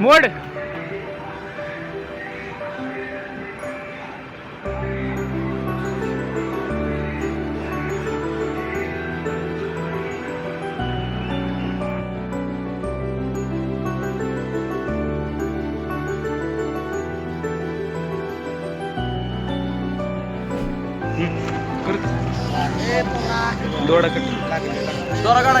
मोड दोडा कट दोरा गाडा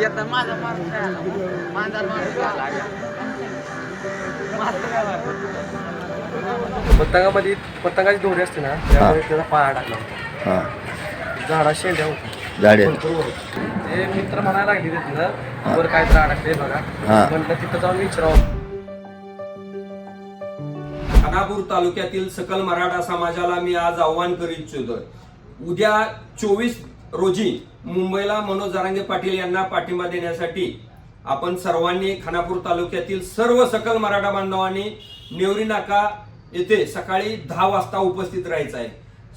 येत. माझा माणूस काय आला? माझा माणूस? पतंगामध्ये पतंगाची दोरी असते ना त्यामुळे त्याचा पाया टाकला होता. हां. झाडा शेंड्या होती झाडे भरपूर. ते मित्र म्हणायला लागले ते तिथं वर काय तर अडकते बघा. हा. म्हटलं तिथं जाऊन विचारावं. खानापूर तालुक्यातील सकल मराठा समाजाला मी आज आव्हान करू इच्छितो उद्या चोवीस रोजी मुंबईला मनोज जारंगे पाटील यांना पाठिंबा देण्यासाठी आपण सर्वांनी खानापूर तालुक्यातील सर्व सकल मराठा बांधवांनी नेवरी नाका येथे सकाळी दहा वाजता उपस्थित राहायचं आहे.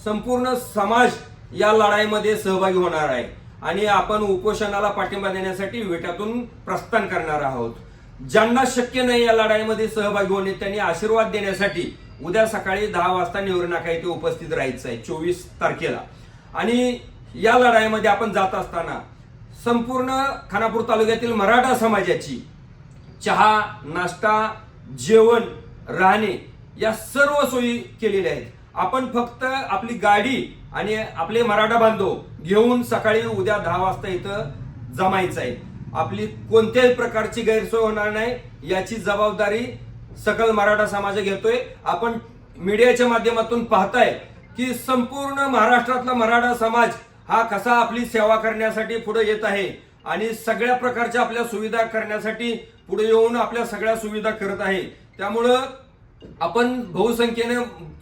संपूर्ण समाज या लढाईमध्ये सहभागी होणार आहे आणि आपण उपोषणाला पाठिंबा देण्यासाठी विटातून प्रस्थान करणार आहोत. ज्यांना शक्य नाही या लढाईमध्ये सहभागी होणे त्यांनी आशीर्वाद देण्यासाठी उद्या सकाळी दहा वाजता नेवरी नाका येथे उपस्थित राहायचं आहे चोवीस तारखेला. आणि या लढाईमध्ये आपण जात असताना संपूर्ण खानापूर तालुक्यातील मराठा समाजाची चहा नाश्ता जेवण राहणे या सर्व सोयी केलेल्या आहेत. आपण फक्त आपली गाडी आणि आपले मराठा बांधव घेऊन सकाळी उद्या दहा वाजता इथं जमायचं आहे. आपली कोणत्याही प्रकारची गैरसोय होणार नाही याची जबाबदारी सकल मराठा समाज घेतोय. आपण मीडियाच्या माध्यमातून पाहताय की संपूर्ण महाराष्ट्रातला मराठा समाज हा कसा आपली सेवा करण्यासाठी पुढे येत आहे आणि सगळ्या प्रकारच्या आपल्या सुविधा करण्यासाठी पुढे येऊन आपल्या सगळ्या सुविधा करत आहे. त्यामुळं आपण बहुसंख्येने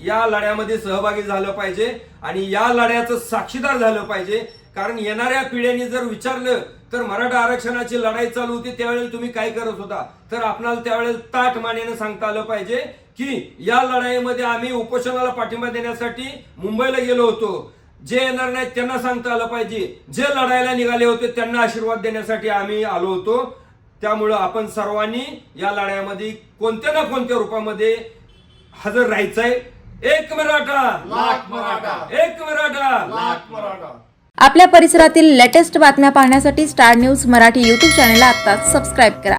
या लढ्यामध्ये सहभागी झालं पाहिजे आणि या लढ्याचं साक्षीदार झालं पाहिजे. कारण येणाऱ्या पिढ्यांनी जर विचारलं तर मराठा आरक्षणाची लढाई चालू होती त्यावेळेस तुम्ही काय करत होता? तर आपणाला त्यावेळेस ताट मानेने सांगता आलं पाहिजे की या लढाईमध्ये आम्ही उपोषणाला पाठिंबा देण्यासाठी मुंबईला गेलो होतो. जे येणार नाहीत त्यांना सांगता आलं पाहिजे. जे लढायला निघाले होते त्यांना आशीर्वाद देण्यासाठी आम्ही आलो होतो. त्यामुळं आपण सर्वांनी या लढ्यामध्ये कोणत्या ना कोणत्या रूपामध्ये हजर राहायचंय. एक मराठा. लाख मराठा. एक मराठा. लाख मराठा. आपल्या परिसरातील लेटेस्ट बातम्या पाहण्यासाठी स्टार न्यूज मराठी यूट्यूब चॅनलला आत्ताच सबस्क्राईब करा.